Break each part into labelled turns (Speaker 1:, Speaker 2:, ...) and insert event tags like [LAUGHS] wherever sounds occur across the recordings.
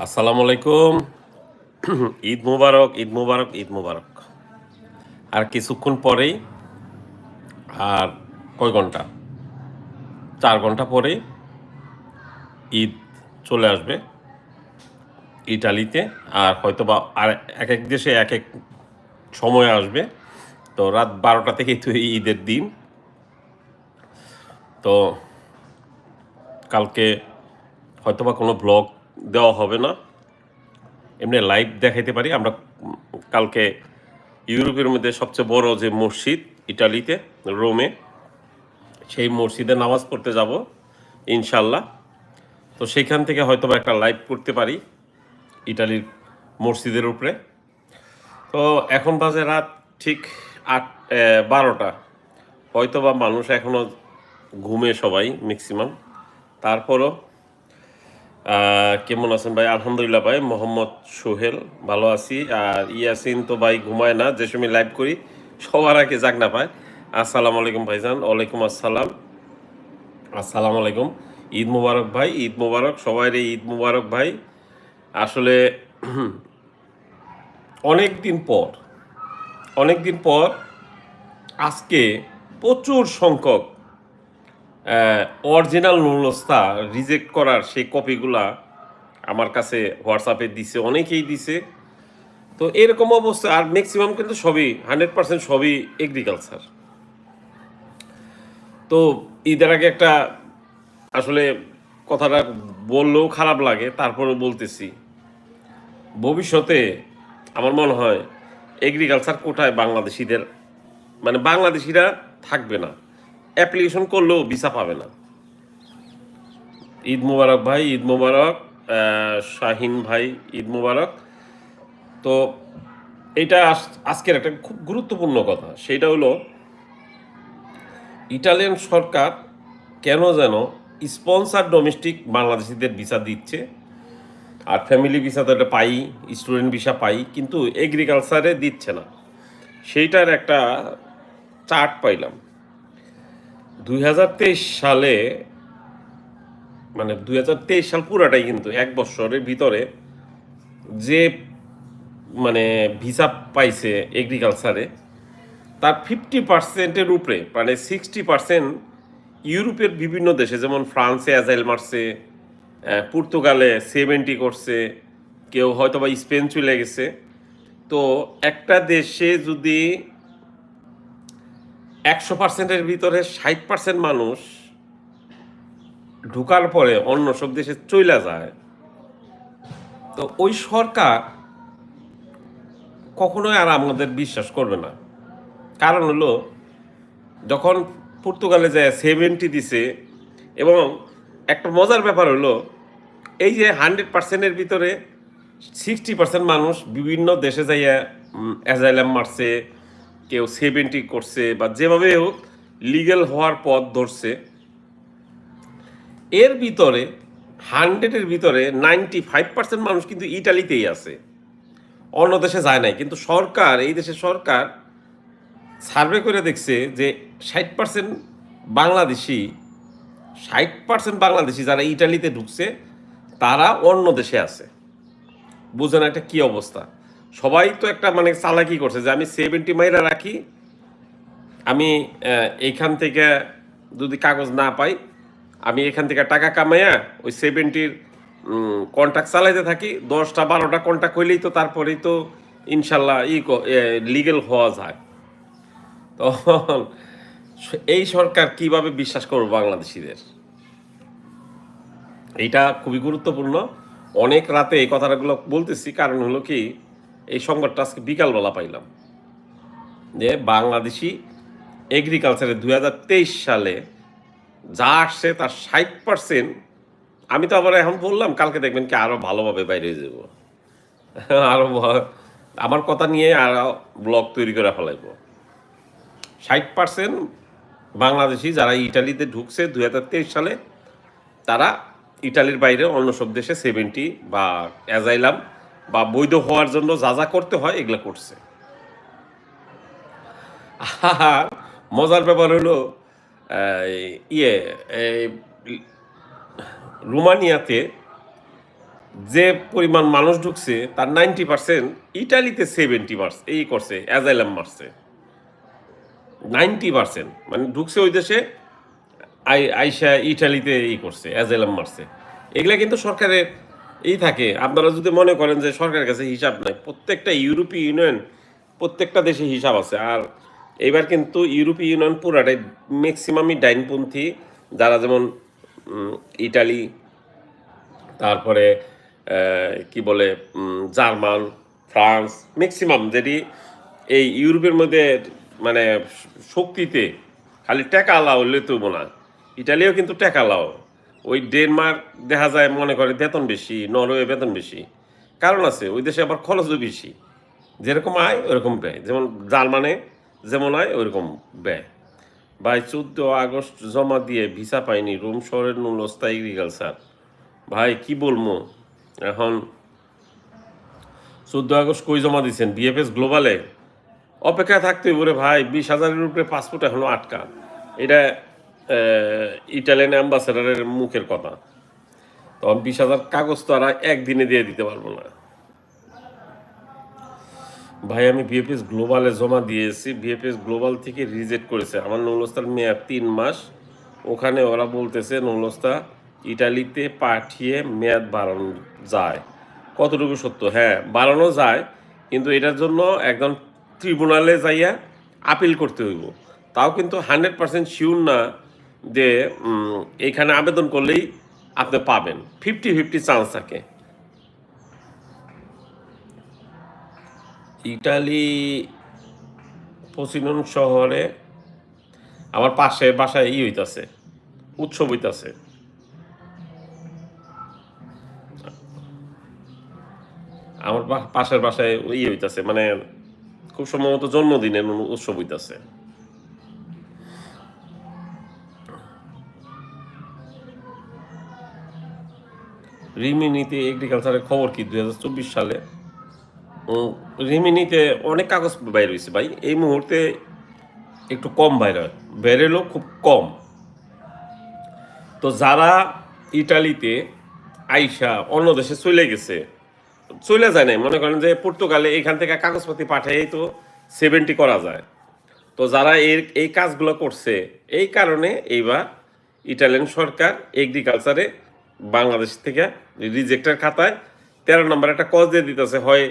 Speaker 1: আসসালামু আলাইকুম [CLEARS THROAT] ঈদ মুবারক ঈদ মুবারক ঈদ মুবারক। আর কিছুক্ষণ পরেই, আর কয় ঘণ্টা? চার ঘণ্টা পরেই ঈদ চলে আসবে ইটালিতে, আর হয়তো বা আর এক এক দেশে এক এক সময় আসবে। তো রাত বারোটা থেকেই তো ঈদের দিন। তো কালকে হয়তোবা কোনো ব্লগ দেওয়া হবে না। এমনি লাইভ দেখাইতে পারি। আমরা কালকে ইউরোপের মধ্যে সবচেয়ে বড় যে মসজিদ, ইটালিতে, রোমে, সেই মসজিদে নামাজ পড়তে যাব ইনশাল্লাহ তো সেইখান থেকে হয়তোবা একটা লাইভ করতে পারি, ইটালির মসজিদের উপরে। তো এখন বাজে রাত ঠিক আট বারোটা। হয়তোবা মানুষ এখনও ঘুমে সবাই ম্যাক্সিমাম তারপরও কেমন আছেন ভাই? আলহামদুলিল্লাহ ভাই, মোহাম্মদ সোহেল, ভালো আছি। আর ইয়াসিন তো ভাই ঘুমায় না, যে সময় লাইভ করি, সবার আগে যাক না পায় আসসালামু আলাইকুম ভাইজান, ওয়ালাইকুম আসসালাম। আসসালামু আলাইকুম। ঈদ মুবারক ভাই, ঈদ মুবারক সবাই ঈদ মুবারক ভাই। আসলে [CLEARS THROAT] অনেক দিন পর অনেক দিন পর আজকে প্রচুর সংখ্যক অরিজিনাল নুরস্তা রিজেক্ট করার সেই কপিগুলা আমার কাছে হোয়াটসঅ্যাপে দিছে, অনেকেই দিছে। তো এরকম অবস্থা, আর ম্যাক্সিমাম কিন্তু সবই হান্ড্রেড পার্সেন্ট সবই এগ্রিকালচার তো ঈদের আগে একটা আসলে কথাটা বললেও খারাপ লাগে তারপরে বলতেছি। ভবিষ্যতে আমার মনে হয় এগ্রিকালচার কোটায় বাংলাদেশিদের মানে বাংলাদেশিরা থাকবে না। অ্যাপ্লিকেশন করলেও ভিসা পাবে না। ঈদ মুবারক ভাই, ঈদ মুবারক শাহিন ভাই, ঈদ মুবারক। তো এটা আজকের একটা খুব গুরুত্বপূর্ণ কথা, সেটা হলো ইটালিয়ান সরকার কেন যেন স্পন্সার ডোমেস্টিক বাংলাদেশিদের ভিসা দিচ্ছে, আর ফ্যামিলি ভিসা তো এটা পাই, স্টুডেন্ট ভিসা পাই, কিন্তু এগ্রিকালচারে দিচ্ছে না। সেইটার একটা চার্ট পাইলাম। দুই হাজার তেইশ সালে মানে দু হাজার তেইশ সাল পুরাটাই কিন্তু এক বছরের ভিতরে যে মানে ভিসা পাইছে এগ্রিকালচারে তার ফিফটি পার্সেন্টের উপরে মানে সিক্সটি পার্সেন্ট ইউরোপের বিভিন্ন দেশে, যেমন ফ্রান্সে অ্যাজাইল মারছে পর্তুগালে সেভেন্টি করছে, কেউ হয়তো বা স্পেন চলে গেছে। তো একটা দেশে যদি একশো পার্সেন্টের ভিতরে ষাট পার্সেন্ট মানুষ ঢুকার পরে অন্য সব দেশে চইলা যায়। তো ওই সরকার কখনোই আর আমাদের বিশ্বাস করবে না। কারণ হলো, যখন পর্তুগালে যায় সেভেন্টি দিছে এবং একটা মজার ব্যাপার হলো, এই যে হান্ড্রেড পার্সেন্টের ভিতরে সিক্সটি পার্সেন্ট মানুষ বিভিন্ন দেশে যাইয়া অ্যাজাইলাম মারছে কেউ সেভেন্টি করছে বা যেভাবে হোক লিগেল হওয়ার পথ ধরছে, এর ভিতরে হান্ড্রেডের ভিতরে নাইনটি ফাইভ পার্সেন্ট মানুষ কিন্তু ইটালিতেই আছে। অন্য দেশে যায় নাই, কিন্তু সরকার, এই দেশের সরকার সার্ভে করে দেখছে যে ষাট পার্সেন্ট বাংলাদেশি, ষাট পার্সেন্ট বাংলাদেশি যারা ইটালিতে ঢুকছে, তারা অন্য দেশে আছে। বুঝেন একটা কি অবস্থা? সবাই তো একটা মানে চালাকি করছে যে আমি সেভেন্টি মাইরা রাখি, আমি এইখান থেকে যদি কাগজ না পাই, আমি এখান থেকে টাকা কামাইয়া ওই সেভেন্টির কন্ট্যাক্ট চালাইতে থাকি। দশটা বারোটা কন্ট্যাক্ট হইলেই তো তারপরেই তো ইনশাল্লাহ ই লিগেল হওয়া যায়। তখন এই সরকার কীভাবে বিশ্বাস করবে বাংলাদেশিদের? এইটা খুবই গুরুত্বপূর্ণ। অনেক রাতে এই কথাগুলো বলতেছি, কারণ হলো কি এই সংবাদটা আজকে বিকালবেলা পাইলাম যে বাংলাদেশি এগ্রিকালচারে দু হাজার তেইশ সালে যা আসছে তার ষাট পার্সেন্ট আমি তো আবার এখন বললাম, কালকে দেখবেন কি আরও ভালোভাবে বাইরে যাব। আরও আমার কথা নিয়ে আরও ব্লগ তৈরি করে ফেলাইব। ষাট পার্সেন্ট বাংলাদেশি যারা ইটালিতে ঢুকছে দু হাজার তেইশ সালে, তারা ইটালির বাইরে অন্য সব দেশে সেভেন্টি বা অ্যাজাইলাম বা বৈধ হওয়ার জন্য যা যা করতে হয় এগুলো করছে। আর মজার ব্যাপার হলো ইয়ে রোমানিয়াতে যে পরিমাণ মানুষ ঢুকছে, তার নাইনটি পার্সেন্ট ইটালিতে সেভেন্টি মার্স এই করছে, অ্যাজাইলাম মারছে। নাইনটি পার্সেন্ট মানে ঢুকছে ওই দেশে, আই, আইসা ইটালিতে এই করছে, অ্যাজাইলাম মারছে। এগুলা কিন্তু সরকারের এই থাকে। আপনারা যদি মনে করেন যে সরকারের কাছে হিসাব নাই, প্রত্যেকটা ইউরোপীয় ইউনিয়ন, প্রত্যেকটা দেশে হিসাব আছে। আর এবার কিন্তু ইউরোপীয় ইউনিয়ন পুরাটাই ম্যাক্সিমামই ডাইনপন্থী। যারা যেমন ইটালি, তারপরে কি বলে জার্মান, ফ্রান্স ম্যাক্সিমাম যেটি এই ইউরোপের মধ্যে মানে শক্তিতে খালি টেকা লাও হলে না। ইটালিও কিন্তু টেকা লাও ওই ডেনমার্ক দেখা যায় মনে করে বেতন বেশি, নরওয়ে বেতন বেশি। কারণ আছে, ওই দেশে আবার খরচও বেশি। যেরকম আয়, ওরকম ব্যয়। যেমন জার্মানে যেমন আয়, ওরকম ব্যয়। ভাই, চোদ্দ আগস্ট জমা দিয়ে ভিসা পাইনি, রোম শহরের নুলস্তা এগ্রিকালচার ভাই, কি বলব? এখন চোদ্দ আগস্ট কই জমা দিচ্ছেন বিএফএস গ্লোবালে অপেক্ষায় থাকতে বলে ভাই, বিশ হাজারের উপরে পাসপোর্ট এখনও আটকা। এটা ইটালিয়ান অ্যাম্বাসেডারের মুখের কথা। তো বিশ হাজার কাগজ তো আর একদিনে দিয়ে দিতে পারব না। ভাই, আমি বিএফএস গ্লোবালে জমা দিয়েছি। বিএফএস গ্লোবাল থেকে রিজেক্ট করেছে। আমার নৌলস্তার মেয়াদ তিন মাস। ওখানে ওরা বলতেছে নৌলস্তা ইটালিতে পাঠিয়ে মেয়াদ বাড়ানো যায়। কতটুকু সত্য? হ্যাঁ বাড়ানো যায়, কিন্তু এটার জন্য একদম ট্রিব্যুনালে যাইয়া আপিল করতে হইব। তাও কিন্তু হান্ড্রেড পার্সেন্ট শিওর না যে উম, এইখানে আবেদন করলেই আপনি পাবেন। ফিফটি ফিফটি চান্স থাকে। ইটালি পসিনন শহরে আমার পাশে বাসায় ই হইতাছে উৎসব হইতাছে। আমার পাশের বাসায় ই হইতাছে মানে খুব সম্ভবত জন্মদিনের উৎসব হইতাছে। রিমিনিতে এগ্রিকালচারের খবর কি? দু হাজার চব্বিশ সালে। রিমিনিতে অনেক কাগজ বাইর হয়েছে ভাই। এই মুহূর্তে একটু কম বাইর হয়। বেরেলো খুব কম। তো যারা ইটালিতে আইসা অন্য দেশে চলে গেছে, চলে যায় নাই। মনে করেন যে পর্তুগালে এখান থেকে কাগজপাতি পাঠিয়েই তো সেভেন্টি করা যায়। তো যারা এর, এই কাজগুলো করছে, এই কারণে এইবার ইটালিয়ান সরকার এগ্রিকালচারে বাংলাদেশ থেকে রিজেক্টের খাতায় তেরো নম্বর একটা কজ দিয়ে দিতেছে, হয়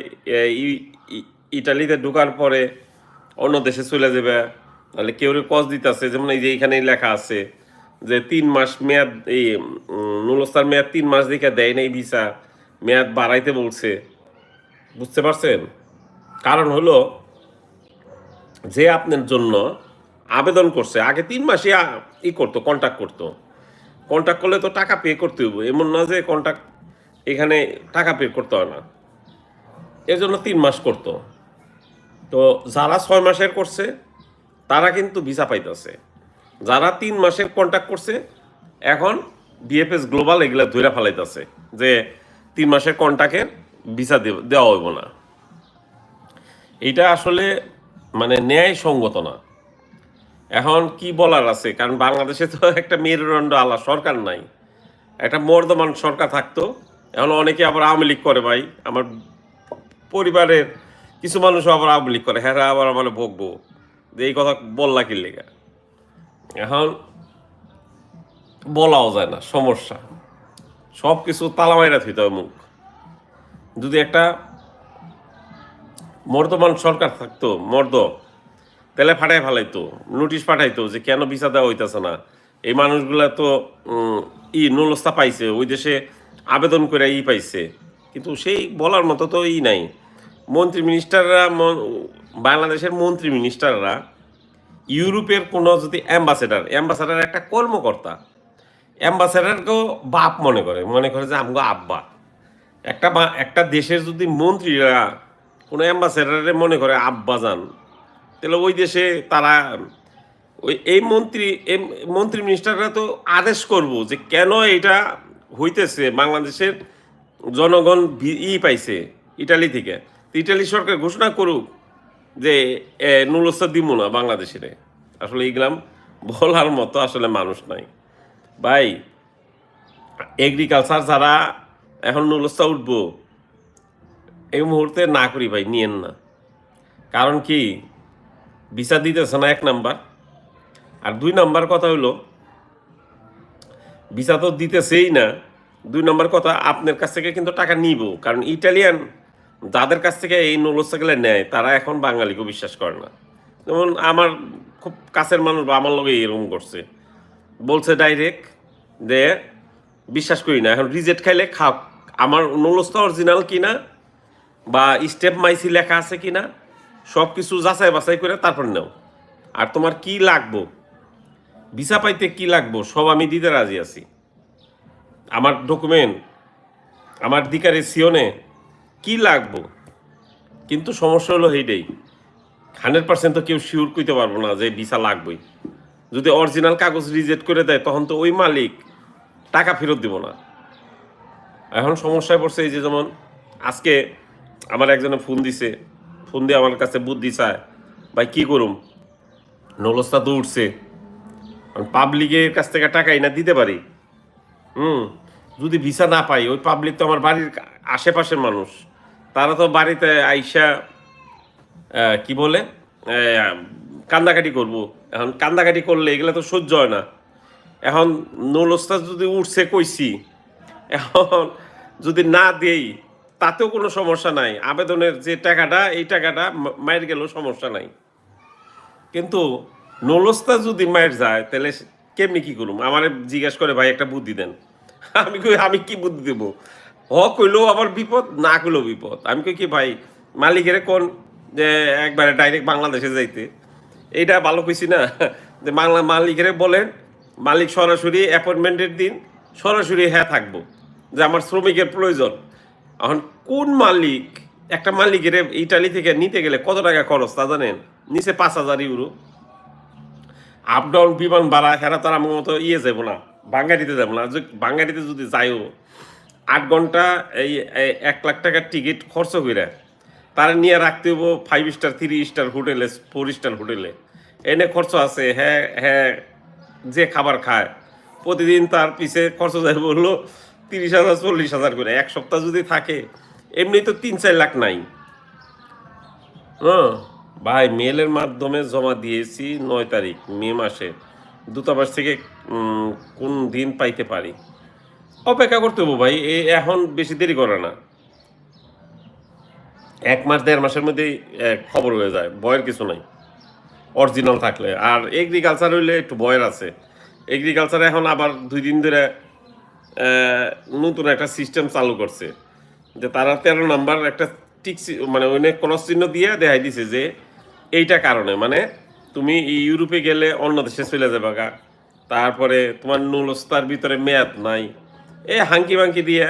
Speaker 1: ইটালিতে ঢোকার পরে অন্য দেশে চলে যাবে। তাহলে কেউ কজ দিতেছে, যেমন এই যে এইখানেই লেখা আছে যে তিন মাস মেয়াদ, এই নুলস্তার মেয়াদ তিন মাস দিকে দেয় নাই ভিসা, মেয়াদ বাড়াইতে বলছে। বুঝতে পারছেন? কারণ হলো যে আপনার জন্য আবেদন করছে, আগে তিন মাসে ই করতো কন্ট্যাক্ট করতো। কন্ট্যাক্ট করলে তো টাকা পে করতে হইব। এমন না যে কন্ট্যাক্ট এখানে টাকা পে করতে হয় না। এর জন্য তিন মাস করতো। তো যারা ছয় মাসের করছে, তারা কিন্তু ভিসা পাইতেছে। যারা তিন মাসের কন্ট্যাক্ট করছে, এখন বিএফএস গ্লোবাল এগুলা ধরে ফেলাইতেছে যে তিন মাসের কন্ট্যাক্টের ভিসা দেওয়া হইব না। এটা আসলে মানে ন্যায় সঙ্গত না। এখন কি বলার আছে? কারণ বাংলাদেশে তো একটা মেরুদণ্ড আলা সরকার নাই। একটা মর্দমান সরকার থাকতো। এখন অনেকে আবার আওয়ামী লীগ করে ভাই। আমার পরিবারের কিছু মানুষ আবার আওয়ামী লীগ করে। হ্যাঁ আবার আমার ভোগবো যে এই কথা বললা কি লেগা? এখন বলাও যায় না, সমস্যা। সব কিছু তালামাইরা থইতে হয় মুখ। যদি একটা মর্দমান সরকার থাকতো, মর্দ তাহলে ফাটাই ফেলাইতো নোটিশ পাঠাইতো যে কেন ভিসা দেওয়া হইতেছে না। এই মানুষগুলা তো ই নুলস্তা পাইছে, ওই দেশে আবেদন করে ই পাইছে। কিন্তু সেই বলার মতো তো ই নাই। মন্ত্রী মিনিস্টাররা বাংলাদেশের মন্ত্রী মিনিস্টাররা ইউরোপের কোনো যদি অ্যাম্বাসেডার অ্যাম্বাসেডার একটা কর্মকর্তা অ্যাম্বাসেডারকেও বাপ মনে করে মনে করে যে আমগো আব্বা। একটা একটা দেশের যদি মন্ত্রীরা কোনো অ্যাম্বাসেডারে মনে করে আব্বা যান তাহলে ওই দেশে তারা, ওই এই মন্ত্রী এই মন্ত্রী মিনিস্টাররা তো আদেশ করব যে কেন এটা হইতেছে, বাংলাদেশের জনগণ ই পাইছে ইটালি থেকে। ইটালি সরকার ঘোষণা করুক যে নুলস্তা দিব না বাংলাদেশের। আসলে এইগুলাম বলার মতো আসলে মানুষ নাই। ভাই এগ্রিকালচার যারা, এখন নুলস্তা উঠবো, এই মুহূর্তে না করি ভাই, নিয়েন না। কারণ কি? ভিসা দিতেছে না, এক নাম্বার। আর দুই নাম্বার কথা হলো ভিসা তো দিতেছেই না। দুই নম্বর কথা, আপনার কাছ থেকে কিন্তু টাকা নিব, কারণ ইটালিয়ান যাদের কাছ থেকে এই নলস্তাগুলো নেয়, তারা এখন বাঙালিকে বিশ্বাস করে না। যেমন আমার খুব কাছের মানুষ বা আমার লগে এরকম করছে। বলছে ডাইরেক্ট যে, বিশ্বাস করি না, এখন রিজেক্ট খাইলে খাও আমার নলস্তা অরিজিনাল কিনা বা স্টেপ মাইসি লেখা আছে কিনা সব কিছু যাচাই বাছাই করে তারপর নাও। আর তোমার কি লাগবো? ভিসা পাইতে কি লাগবো? সব আমি দিতে রাজি আছি। আমার ডকুমেন্ট আমার দিকারে সিওনে কি লাগবো? কিন্তু সমস্যা হলো এইটাই হান্ড্রেড পার্সেন্ট তো কেউ শিওর করতে পারব না যে ভিসা লাগবেই। যদি অরিজিনাল কাগজ রিজেক্ট করে দেয়, তখন তো ওই মালিক টাকা ফেরত দিব না। এখন সমস্যায় পড়ছে এই যে যেমন আজকে আমার একজনে ফোন দিছে ফোন দিয়ে আমার কাছে বুদ্ধি চায়, ভাই, কি করুম? নলস্তা তো উঠছে। পাবলিকের কাছ থেকে টাকাই না দিতে পারি। হুম, যদি ভিসা না পাই, ওই পাবলিক তো আমার বাড়ির আশেপাশের মানুষ। তারা তো বাড়িতে আইসা কি বলে? কান্দাকাটি করব। এখন কান্দাকাটি করলে এগুলো তো সহ্য হয় না। এখন নলস্তা যদি উঠছে কইছি, এখন যদি না দেই তাতেও কোনো সমস্যা নাই। আবেদনের যে টাকাটা, এই টাকাটা মায়ের গেলেও সমস্যা নাই। কিন্তু নলস্তা যদি মায়ের যায়, তাহলে কেমনি কি করুম? আমার জিজ্ঞাসা করে, ভাই, একটা বুদ্ধি দেন। [LAUGHS] আমি কই, আমি কি বুদ্ধি দেবো? হ কইলেও আবার বিপদ, না কইলেও বিপদ। আমি কই কি, ভাই, মালিকের কোন যে একবারে ডাইরেক্ট বাংলাদেশে যাইতে? এইটা ভালো কইছি না। যে বাংলা মালিকের বলেন, মালিক সরাসরি অ্যাপয়েন্টমেন্টের দিন সরাসরি হ্যাঁ থাকব। যে আমার শ্রমিকের প্রয়োজন। এখন কোন মালিক, একটা মালিকের ইটালি থেকে নিতে গেলে কত টাকা খরচ তা জানেন? নিচে পাঁচ হাজার ইউরো। আপ ডাউন বিমান ভাড়া, হেরা তার আমার মতো ইয়ে যাব না বাঙ্গারিতে যাব না। বাঙ্গারিতে যদি যাইও, আট ঘণ্টা এই এক লাখ টাকার টিকিট খরচ করে তারা নিয়ে রাখতে হব ফাইভ স্টার থ্রি স্টার হোটেলে ফোর স্টার হোটেলে। এনে খরচ আছে হ্যাঁ হ্যাঁ যে খাবার খায়। প্রতিদিন তার পিছে খরচ যায় বলল তিরিশ হাজার, চল্লিশ হাজার করে। এক সপ্তাহ যদি থাকে এমনি তো তিন, চার লাখ নাই। হ্যাঁ? ভাই, মেলের মাধ্যমে জমা দিয়েছি নয় তারিখ, মে মাসে। দূতাবাস থেকে কোন দিন পাইতে পারি? অপেক্ষা করতে হব ভাই এখন বেশি দেরি করে না। এক মাস, দেড় মাসের মধ্যেই খবর হয়ে যায় ভয়ের কিছু নাই। অরিজিনাল থাকলে। আর এগ্রিকালচার হইলে একটু ভয়ের আছে। এগ্রিকালচার এখন আবার দুই দিন ধরে নতুন একটা সিস্টেম চালু করছে। যে তারা তেরো নাম্বার একটা চি- মানে ওইনে ক্রস চিহ্ন দিয়ে দেখাই দিছে যে এইটা কারণে মানে তুমি ইউরোপে গেলে অন্য দেশে চলে যাবে গা। তারপরে তোমার নুলস্তার ভিতরে মেয়াদ নাই। এ হাঙ্কি বাঙ্কি দিয়ে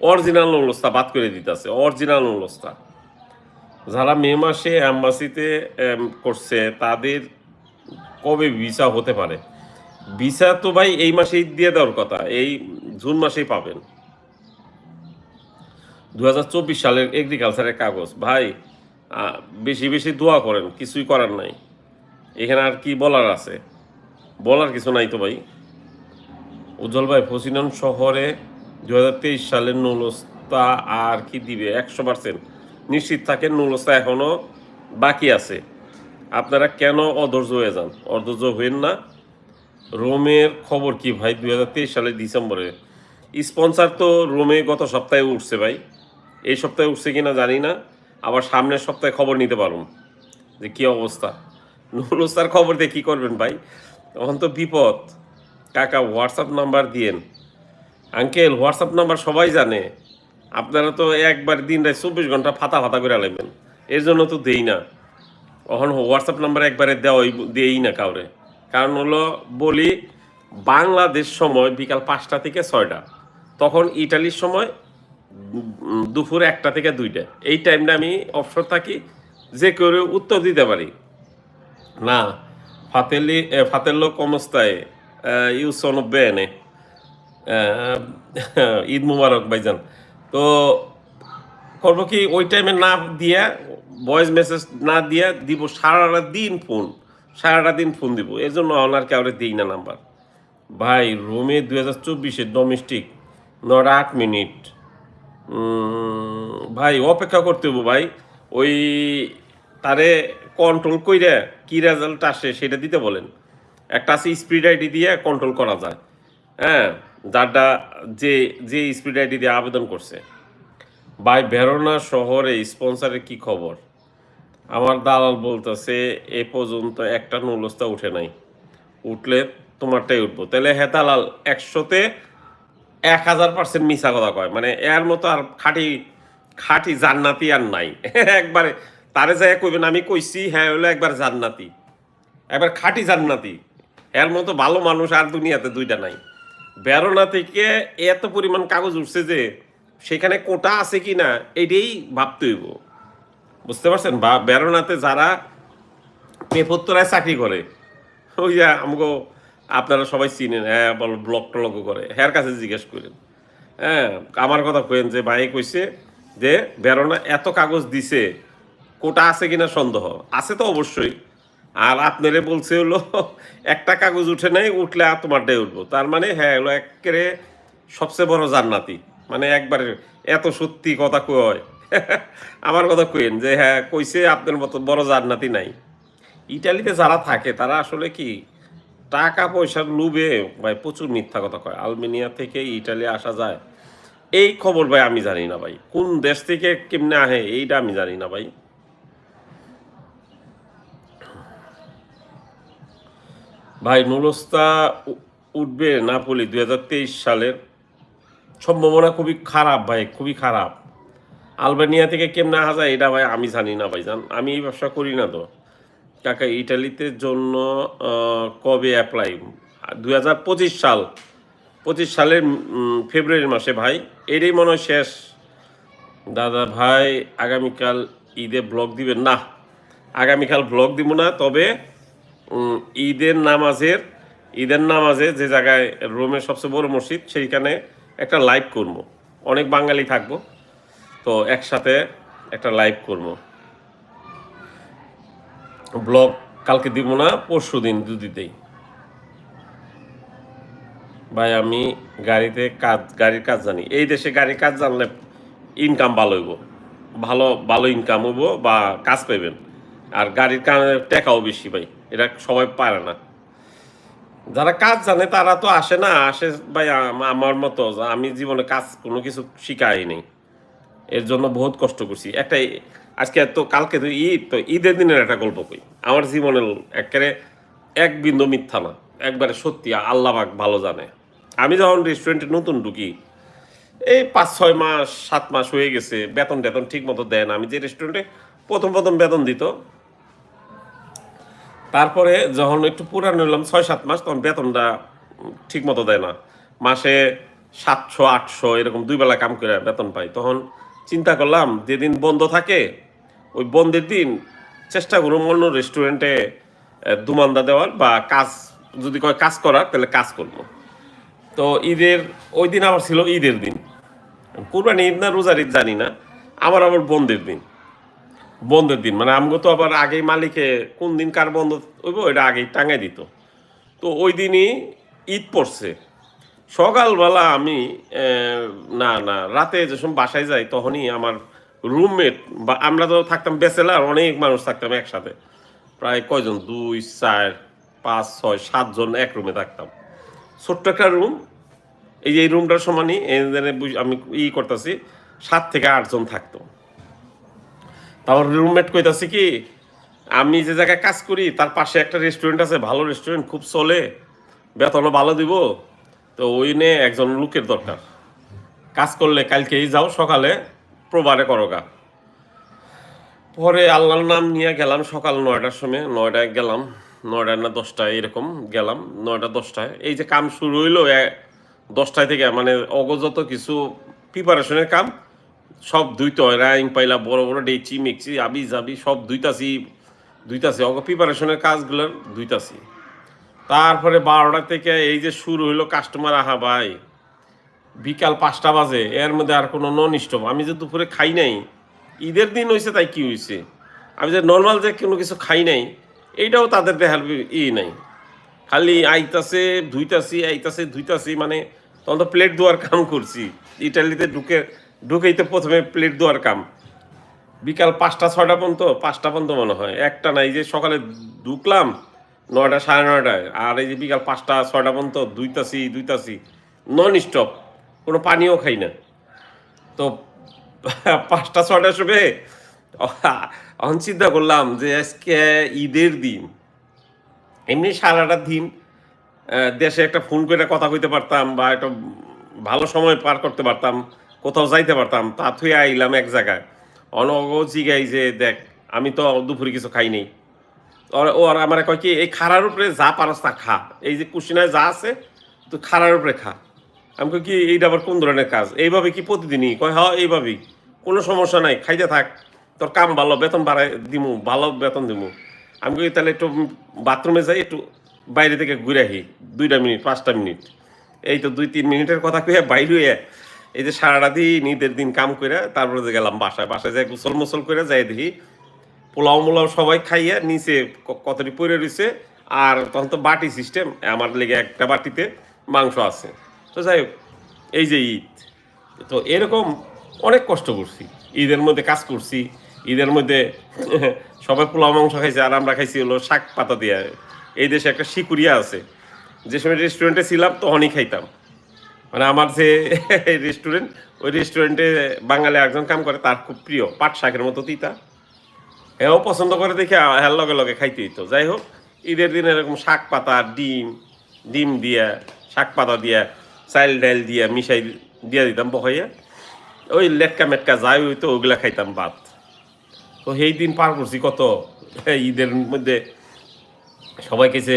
Speaker 1: অরিজিনাল নুলস্তা বাদ করে দিতেছে অরিজিনাল নুলস্তা। যারা মে মাসে অ্যাম্বাসিতে করছে, তাদের কবে ভিসা হতে পারে? ভিসা তো ভাই এই মাসেই দিয়ে দেওয়ার কথা, এই জুন মাসেই পাবেন। দু হাজার চব্বিশ সালের এগ্রিকালচারের কাগজ, ভাই বেশি বেশি দোয়া করেন, কিছুই করার নাই। এখানে আর কি বলার আছে? বলার কিছু নাই তো ভাই। উজ্জ্বল ভাই, ফসিনন শহরে দু হাজার তেইশ সালের নুলস্তা আর কি দিবে? একশো পার্সেন্ট নিশ্চিত থাকেন নুলস্তা এখনও বাকি আছে। আপনারা কেন অধৈর্য হয়ে যান? অধৈর্য হইন না। রোমের খবর কি ভাই? দু হাজার তেইশ সালের ডিসেম্বরে। স্পন্সার তো রোমে গত সপ্তাহে উঠছে ভাই। এই সপ্তাহে উঠছে কি না জানি না। আবার সামনের সপ্তাহে খবর নিতে পারুন যে কী অবস্থা। নুরুস্তার খবর দিয়ে কী করবেন ভাই? তখন তো বিপদ। কাকা, হোয়াটসঅ্যাপ নাম্বার দিয়েন। আঙ্কেল, হোয়াটসঅ্যাপ নাম্বার সবাই জানে। আপনারা তো একবার দিন রায় চব্বিশ ঘণ্টা ফাতা ফাতা করে লাগবেন এর জন্য তো দেই না। তখন হোয়াটসঅ্যাপ নাম্বার একবারে দেওয়াই দেই না কাউরে। কারণ হলো বলি, বাংলাদেশ সময় বিকাল পাঁচটা থেকে ছয়টা, তখন ইটালির সময় দুপুর একটা থেকে দুইটা। এই টাইমটা আমি অবসর থাকি, যে করে উত্তর দিতে পারি। না, ফাতেলি ফাতেল্লো কমস্তায় ইউ সন বেনে ঈদ মুবারক ভাইজান। তো করব কি, ওই টাইমে না দিয়া ভয়েস মেসেজ না দিয়া দিব সারা দিন ফোন সারাটা দিন ফোন দিব। এর জন্য ওনার কাউরে দিই না নাম্বার ভাই রোমে দুই হাজার চব্বিশে ডোমেস্টিক নটা আট মিনিট ভাই, অপেক্ষা করতে হব ভাই। ওই তারে কন্ট্রোল কইরা কি রেজাল্ট আসে সেটা দিতে বলেন। একটা আছে স্পিড আইডি দিয়ে কন্ট্রোল করা যায়। হ্যাঁ যারটা যে যে স্পিড আইডি দিয়ে আবেদন করছে। ভাই, ভেরোনা শহরে স্পন্সরের কি খবর? আমার দালাল বলতেছে, এ পর্যন্ত একটা নুলস্তা উঠে নাই। উঠলে তোমারটাই উঠবো। তাহলে হ্যাঁ দালাল, একশোতে এক হাজার পার্সেন্ট মিশা কথা কয়। মানে এর মতো আর খাঁটি খাঁটি জান্নাতি আর নাই। [LAUGHS] একবারে তারে যায় কইবেন আমি কইছি হ্যাঁ হলো একবার জান্নাতি। একবার খাঁটি জান্নাতি। এর মতো ভালো মানুষ আর দুনিয়াতে দুইটা নাই। বেরোনা থেকে এত পরিমাণ কাগজ উঠছে যে, সেখানে কোটা আছে কি না, এটাই ভাবতে হইব। বুঝতে পারছেন? বা বেরোনাতে যারা পেপত্তরায় চাকরি করে ওই যে আমাকে আপনারা সবাই চিনেন হ্যাঁ বল ব্লক টলক করে। হ্যার কাছে জিজ্ঞেস করেন হ্যাঁ আমার কথা কইন যে ভাই কইছে যে বেরোনা এত কাগজ দিছে, কোটা আছে কিনা সন্দেহ? আছে তো অবশ্যই। আর আপনারে বলছে হলো, একটা কাগজ উঠে নাই, উঠলে আর তোমার তোমারটাই উঠবো। তার মানে হ্যাঁ হলো একেবারে সবচেয়ে বড় জান্নাতি। মানে একবারে এত সত্যি কথা কয়। আমার কথা কইন যে হ্যাঁ কইছে আপনার মতো বড় জান্নাতি নাই। ইটালিতে যারা থাকে, তারা আসলে কি, টাকা পয়সার লুবে ভাই, প্রচুর মিথ্যা কথা কয়। আলমেনিয়া থেকে ইটালি আসা যায়। এই খবর ভাই, আমি জানি না ভাই। কোন দেশ থেকে কেমনে আহে, এইটা আমি জানি না ভাই। ভাই নুরস্তা উ- উঠবে নাপোলি দুই সালের। সম্ভাবনা খুবই খারাপ ভাই, খুবই খারাপ। আলবেনিয়া থেকে কেমনে আসা যায় এটা ভাই আমি জানি না ভাই জান আমি এই ব্যবসা করি না তো। কাকা, ইটালিতে জন্য কবে অ্যাপ্লাই দু হাজার পঁচিশ সাল। পঁচিশ সালের ফেব্রুয়ারি মাসে ভাই, এটাই মনে হয় শেষ। দাদা ভাই, আগামীকাল ঈদে ব্লগ দিবেন। না, আগামীকাল ব্লগ দিব না, তবে ঈদের নামাজের, ঈদের নামাজে যে জায়গায় রোমের সবচেয়ে বড় মসজিদ, সেইখানে একটা লাইভ করব। অনেক বাঙালি থাকব। তো একসাথে একটা লাইভ করব। ব্লগ কালকে দিব না, পরশু দিন দুদিতেই ভাই, আমি গাড়িতে কাজ, গাড়ির কাজ জানি। এই দেশে গাড়ির কাজ জানলে ইনকাম ভালো হইব। ভালো ভালো ইনকাম হইব বা কাজ পাইবেন। আর গাড়ির কারণে টাকাও বেশি ভাই, এটা সবাই পারে না। যারা কাজ জানে তারা তো আসে না, আসে ভাই আমার মতো, আমি জীবনে কাজ কোনো কিছু শিখাই নেই। এর জন্য বহুত কষ্ট করছি। একটা আজকে তো কালকে তো ঈদ তো ঈদের দিনের একটা গল্প কই। আমার জীবনের একেবারে এক বিন্দু মিথ্যা না, একবারে সত্যি, আল্লাহ পাক ভালো জানে। আমি যখন রেস্টুরেন্টে নতুন ঢুকি, এই পাঁচ, ছয় মাস, সাত মাস হয়ে গেছে, বেতন টেতন ঠিক মতো দেয় না। আমি যে রেস্টুরেন্টে প্রথম প্রথম বেতন দিত, তারপরে যখন একটু পুরানো হলাম ছয়, সাত মাস, তখন বেতনটা ঠিক মতো দেয় না। মাসে সাতশো, আটশো, এরকম দুই বেলা কাম করে বেতন পাই। তখন চিন্তা করলাম, যেদিন বন্ধ থাকে, ওই বন্ধের দিন চেষ্টা করুন অন্য রেস্টুরেন্টে দুমান্দা দেওয়ার বা কাজ, যদি কয় কাজ করার, তাহলে কাজ করব। তো ঈদের, ওই দিন আবার ছিল ঈদের দিন। কুরবানি ঈদ না রোজার ঈদ জানি না আমার আবার বন্ধের দিন। বন্ধের দিন মানে আমগো তো আবার আগেই মালিকে কোন দিন কার বন্ধ হইব এটা আগেই টাঙাই দিত। তো ওই দিনই ঈদ পড়ছে। সকালবেলা আমি না না, রাতে যখন বাসায় যাই তখনই আমার রুমমেট বা আমরা তো থাকতাম বেচেলার অনেক মানুষ থাকতাম একসাথে। প্রায় কয়জন? দুই, চার, পাঁচ, ছয়, সাতজন এক রুমে থাকতাম। ছোট্ট একটা রুম এই যে এই রুমটার সমানই আমি ই করতেছি, সাত থেকে আটজন থাকতো। তারপর রুমমেট কইতাছে কি, আমি যে জায়গায় কাজ করি, তার পাশে একটা রেস্টুরেন্ট আছে, ভালো রেস্টুরেন্ট খুব চলে, বেতনও ভালো দিব তো ওই নিয়ে একজন লোকের দরকার। কাজ করলে কালকেই যাও, সকালে প্রবারে করো করোগা পরে আল্লাহর নাম নিয়ে গেলাম সকাল নয়টার সময়, নয়টায় গেলাম নয়টা না দশটায় এরকম গেলাম, নয়টা দশটায়। এই যে কাম শুরু হইল দশটায় থেকে মানে অগজত কিছু প্রিপারেশনের কাম, সব দুইতে হয়, রাইং পাইলা, বড় বড় ডেচি, মিক্সি আবি জাবি সব দুইতাছি দুইতাছি অগ প্রিপারেশনের কাজগুলোর দুইতাছি তারপরে বারোটা থেকে এই যে শুরু হইল কাস্টমার আহা ভাই, বিকাল পাঁচটা বাজে, এর মধ্যে আর কোনো নন স্টপ আমি যে দুপুরে খাই নাই, ঈদের দিন হয়েছে তাই কি হয়েছে আমি যে নর্মাল যে কোনো কিছু খাই নাই, এইটাও তাদের দেখার ই নাই। খালি আইতাছে, ধুইতাছি আইতাছে, ধুইতাছি মানে তখন তো প্লেট ধোয়ার কাম করছি। ইটালিতে ঢুকে ঢুকেই তো প্রথমে প্লেট ধোয়ার কাম। বিকাল পাঁচটা, ছয়টা পর্যন্ত, পাঁচটা পর্যন্ত মনে হয়। একটা নাই যে সকালে ঢুকলাম নয়টা, সাড়ে নয়টায়। আর এই যে বিকাল পাঁচটা, ছয়টা পর্যন্ত, দুইতাছি দুইতাছি। নন স্টপ কোনো পানিও খাই না। তো [LAUGHS] পাঁচটা ছয়টার সময় এখন চিন্তা করলাম যে আজকে ঈদের দিন। এমনি সারাটা দিন দেশে একটা ফোন করে কথা কইতে পারতাম বা একটা ভালো সময় পার করতে পারতাম, কোথাও যাইতে পারতাম, তা থুয়ে আইলাম এক জায়গায়। অনগ জিগাই যে, দেখ, আমি তো দুপুরে কিছু খাই নেই। ও আর আমার কয় কি, এই খারার উপরে যা পারস তা খা। এই যে কুশিনায় যা আছে, তো খারার উপরে খা। আমি কই কি, এইটা আবার কোন ধরনের কাজ? এইভাবে কি প্রতিদিনই? কয় হ্যাঁ এইভাবেই। কোনো সমস্যা নাই, খাইতে থাক। তোর কাম ভালো, বেতন বাড়াই দিমু, ভালো বেতন দিমু। আমি কই, তাহলে একটু বাথরুমে যাই, একটু বাইরে থেকে ঘুরে আহি। দুইটা মিনিট, পাঁচটা মিনিট। এই তো দুই, তিন মিনিটের কথা কইয়া বাইরে হইয়া, এই যে সারাটা দিন, ঈদের দিন কাম করে তারপরে যে গেলাম বাসায়। বাসায় যাই গোসল মোসল করে যাই দেখি পোলাও মোলাও সবাই খাইয়া নিচে কতটি পরে রয়েছে, আর তখন তো বাটি সিস্টেম আমার লেগে একটা বাটিতে মাংস আছে। তো যাই হোক, এই যে ঈদ, তো এরকম অনেক কষ্ট করছি। ঈদের মধ্যে কাজ করছি, ঈদের মধ্যে [LAUGHS] সবাই পোলাও মাংস খাইছে, আর আমরা খাইছি হলো শাক পাতা দিয়ে। এই দেশে একটা শিকুরিয়া আছে, যে সময় রেস্টুরেন্টে ছিলাম তখনই খাইতাম। মানে আমার যে [LAUGHS] রেস্টুরেন্ট ওই রেস্টুরেন্টে বাঙালি একজন কাম করে, তার খুব প্রিয়, পাট শাকের মতো তিতা। হ্যাঁ পছন্দ করে দেখে হ্যাঁ লগে লগে খাইতেই তো যাই হোক, ঈদের দিন এরকম শাক পাতা, ডিম ডিম দিয়া, শাক পাতা দিয়া, চাইল ডাইল দিয়া, মিশাই দিয়া দিতাম বহাইয়া। ওই লেটকা মেটকা যাই হইতো, ওগুলা খাইতাম ভাত তো সেই দিন পার করছি কত? ঈদের মধ্যে সবাই খেয়েছে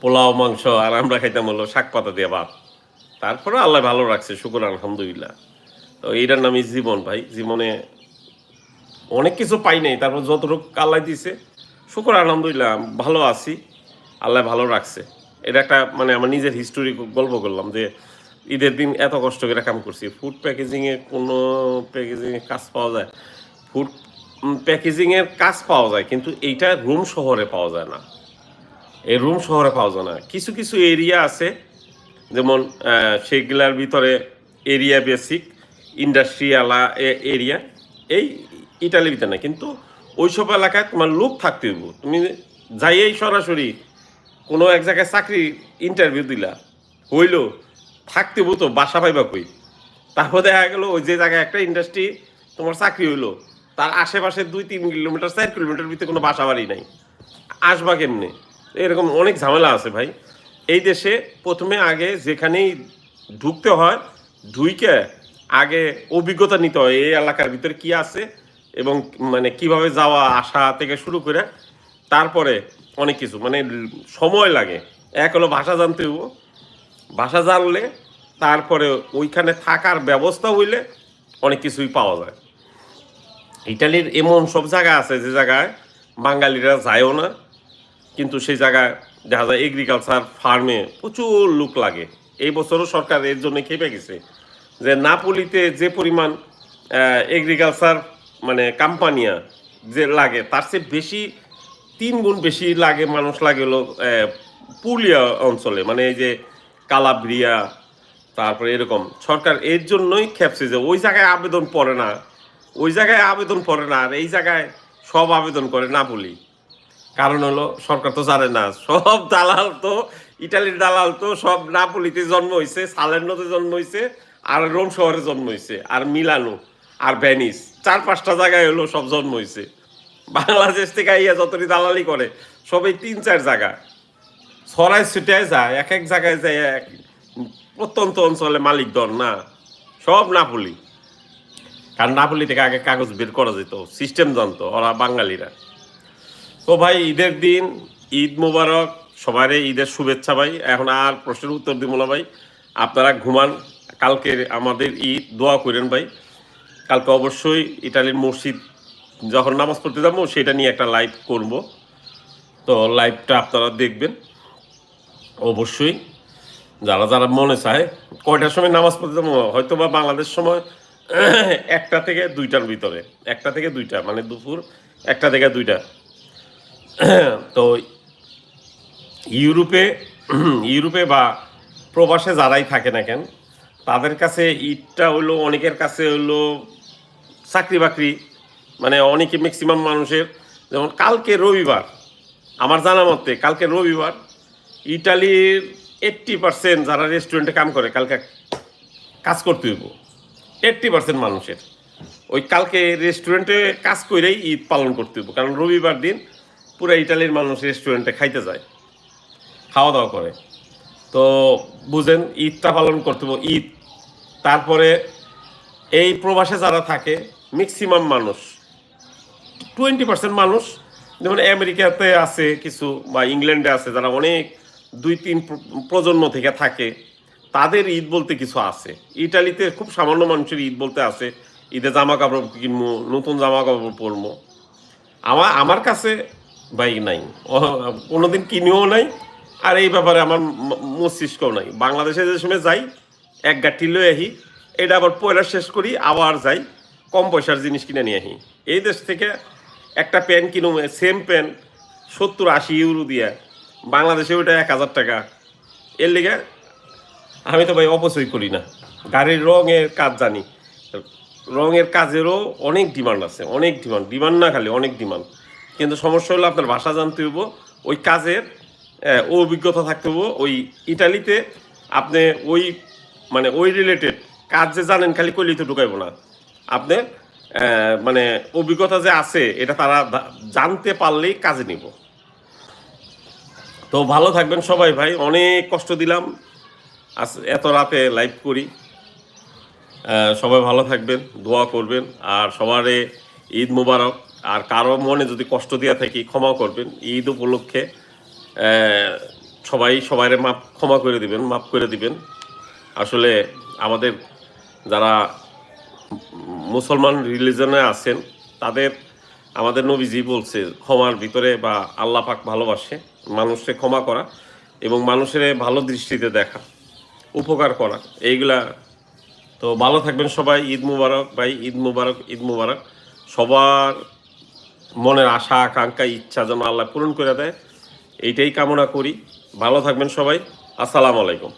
Speaker 1: পোলাও, মাংস আর আমরা খাইতাম হলো শাক পাতা দিয়ে ভাত। তারপরে আল্লাহ ভালো রাখছে, শুকুর, আলহামদুলিল্লাহ। তো এইটার নামই জীবন ভাই। জীবনে অনেক কিছু পাই নাই তারপর যতটুকু আল্লাহ দিছে, শুকর, আলহামদুলিল্লাহ, ভালো আছি, আল্লাহ ভালো রাখছে। এটা একটা মানে আমার নিজের হিস্টোরি গল্প করলাম যে ঈদের দিন এত কষ্ট করে কাম করছি। ফুড প্যাকেজিংয়ে কোনো প্যাকেজিংয়ে কাজ পাওয়া যায় ফুড প্যাকেজিংয়ের কাজ পাওয়া যায়, কিন্তু এইটা রুম শহরে পাওয়া যায় না। এই রুম শহরে পাওয়া যায় না। কিছু কিছু এরিয়া আছে, যেমন সেগুলার ভিতরে এরিয়া বেসিক ইন্ডাস্ট্রিয়ালা এরিয়া এই ইটালির ভিতরে না কিন্তু ওইসব এলাকায় তোমার লোক থাকতে হইব। তুমি যাইয়েই সরাসরি কোনো এক জায়গায় চাকরি ইন্টারভিউ দিলা, হইল, থাকতে হইব তো, বাসা পাইবা কই? তারপর দেখা গেলো ওই যে জায়গায় একটা ইন্ডাস্ট্রি তোমার চাকরি হইল, তার আশেপাশে দুই তিন কিলোমিটার, চার কিলোমিটার ভিতরে কোনো বাসা বাড়ি নাই। আসবা কেমনে? এরকম অনেক ঝামেলা আছে ভাই। এই দেশে প্রথমে আগে যেখানেই ঢুকতে হয়, ঢুইকে আগে অভিজ্ঞতা নিতে হয়, এই এলাকার ভিতরে কি আছে এবং মানে কীভাবে যাওয়া, আসা থেকে শুরু করে তারপরে অনেক কিছু মানে সময় লাগে। এক হলো ভাষা জানতে হইব। ভাষা জানলে তারপরে ওইখানে থাকার ব্যবস্থা হইলে অনেক কিছুই পাওয়া যায়। ইটালির এমন সব জায়গা আছে যে জায়গায় বাঙালিরা যায়ও না, কিন্তু সেই জায়গায় দেখা যায় এগ্রিকালচার ফার্মে প্রচুর লোক লাগে। এই বছরও সরকার এর জন্য খেপে গেছে যে নাপুলিতে যে পরিমাণ এগ্রিকালচার মানে কাম্পানিয়া যে লাগে, তার চেয়ে বেশি তিন গুণ বেশি লাগে মানুষ লাগে হলো পুরুলিয়া অঞ্চলে। মানে এই যে কালাব্রিয়া তারপরে এরকম। সরকার এর জন্যই খেপছে যে ওই জায়গায় আবেদন পড়ে না, ওই জায়গায় আবেদন পড়ে না, আর এই জায়গায় সব আবেদন করে না বলি। কারণ হলো, সরকার তো জানে না, সব দালাল তো, ইটালির দালাল তো সব নাপোলিতে জন্ম হয়েছে সালেন্নোতে জন্ম হয়েছে আর রোম শহরে জন্ম হয়েছে আর মিলানো। আর ভ্যানিস চার পাঁচটা জায়গায় হলো সব জন্ম হয়েছে বাংলাদেশ থেকে আইয়া যতটি দালালি করে, সবই তিন চার জায়গা। ছড়ায় ছুটায় যায়, এক এক জায়গায় যায়, এক প্রত্যন্ত অঞ্চলে মালিক দর না। সব নাপুলি। কারণ নাপুলি থেকে আগে কাগজ বের করা যেত, সিস্টেম জানতো, ওরা বাঙালিরা। তো ভাই, ঈদের দিন, ঈদ মোবারক সবারই ঈদের শুভেচ্ছা ভাই। এখন আর প্রশ্নের উত্তর দিব না ভাই। আপনারা ঘুমান কালকে আমাদের ঈদ, দোয়া করেন ভাই। কালকে অবশ্যই ইটালির মসজিদ যখন নামাজ পড়তে যাব, সেটা নিয়ে একটা লাইভ করব। তো লাইভটা আপনারা দেখবেন। অবশ্যই যারা যারা মনে চায়, কয়টার সময় নামাজ পড়তে যাব? হয়তো বা বাংলাদেশ সময় [CLEARS THROAT] একটা থেকে দুইটার ভিতরে। একটা থেকে দুইটা মানে দুপুর একটা থেকে দুইটা। [CLEARS THROAT] তো ইউরোপে [CLEARS THROAT] ইউরোপে বা প্রবাসে যারাই থাকে না কেন তাদের কাছে ঈদটা হলো, অনেকের কাছে হলো চাকরি বাকরি মানে অনেকে ম্যাক্সিমাম মানুষের। যেমন কালকে রবিবার, আমার জানা মতে কালকে রবিবার ইটালির এইট্টি পার্সেন্ট যারা রেস্টুরেন্টে কাম করে, কালকে কাজ করতে হইব। এইট্টি পার্সেন্ট মানুষের। ওই কালকে রেস্টুরেন্টে কাজ করেই ঈদ পালন করতে হইব, কারণ রবিবার দিন পুরো ইটালির মানুষ রেস্টুরেন্টে খাইতে যায় খাওয়া দাওয়া করে। তো বুঝেন, ঈদটা পালন করতে হইব ঈদ। তারপরে এই প্রবাসে যারা থাকে ম্যাক্সিমাম মানুষ টোয়েন্টি পার্সেন্ট মানুষ, যেমন আমেরিকাতে আছে কিছু বা ইংল্যান্ডে আছে, যারা অনেক দুই তিন প্রজন্ম থেকে থাকে, তাদের ঈদ বলতে কিছু আছে। ইটালিতে খুব সামান্য মানুষের ঈদ বলতে আছে, ঈদে জামা কাপড় কিনবো, নতুন জামা কাপড় পরবো। আমার আমার কাছে বাইক নাই। কোনোদিন কিনেও নাই আর এই ব্যাপারে আমার মস্তিষ্ক নাই। বাংলাদেশে যে সময় যাই, এক গাঠি লয়ে আহি, এটা আবার পয়লা শেষ করি, আবার যাই, কম পয়সার জিনিস কিনে নিয়ে আহি। এই দেশ থেকে একটা প্যান্ট কিনো সেম প্যান্ট, সত্তর আশি ইউরো দিয়ে। বাংলাদেশে ওইটা এক হাজার টাকা। এর লিগে আমি তো ভাই অপচয় করি না। গাড়ির রঙের কাজ জানি। রঙের কাজেরও অনেক ডিমান্ড আছে, অনেক ডিমান্ড। ডিমান্ড না খালি অনেক ডিমান্ড। কিন্তু সমস্যা হলো আপনার ভাষা জানতে হইব, ওই কাজের আহ, অভিজ্ঞতা থাকতে হইব ওই ইটালিতে আপনি ওই মানে ওই রিলেটেড কাজ যে জানেন খালি কইলেই তো ঢুকাইব না। আপনি মানে অভিজ্ঞতা যে আছে এটা তারা জানতে পারলেই কাজে নিব। তো ভালো থাকবেন সবাই ভাই অনেক কষ্ট দিলাম। আজ এত রাতে লাইভ করি। সবাই ভালো থাকবেন দোয়া করবেন আর সবারে ঈদ মুবারক। আর কারও মনে যদি কষ্ট দিয়ে থাকি ক্ষমা করবেন ঈদ উপলক্ষে। সবাই, সবাইরে মাপ ক্ষমা করে দিবেন মাপ করে দিবেন। আসলে আমাদের যারা মুসলমান রিলিজনে আছেন, তাদের, আমাদের নবীজি বলছে, ক্ষমার ভিতরে বা আল্লাহ পাক ভালোবাসে, মানুষকে ক্ষমা করা এবং মানুষের ভালো দৃষ্টিতে দেখা, উপকার করা, এইগুলা। তো ভালো থাকবেন সবাই, ঈদ মুবারক, ভাই, ঈদ মুবারক ঈদ মুবারক। সবার মনের আশা, আকাঙ্ক্ষা, ইচ্ছা যেন আল্লাহ পূরণ করে দেয়। এইটাই কামনা করি। ভালো থাকবেন সবাই। আসসালামু আলাইকুম।